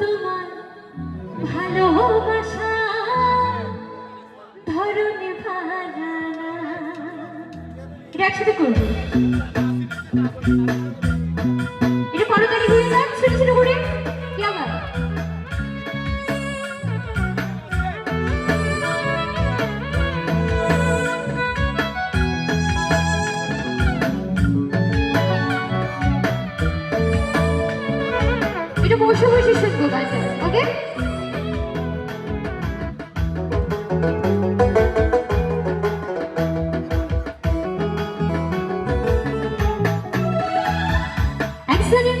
তোমার ভালোবাসা ধরনে ভালা এটা একসাথে করব। বসে বসে শুনব গানটা ওকে? Excellent,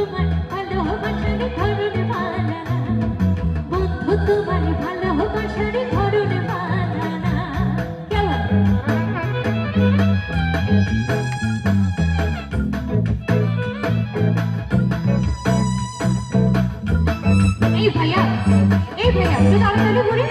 তোমার ভালোবাসার ধরন পালা বন্ধু তোমার ভালোবাসার ধরন পালা এই ভাইয়া এই ভাইয়া তুই তাড়াতাড়ি করে।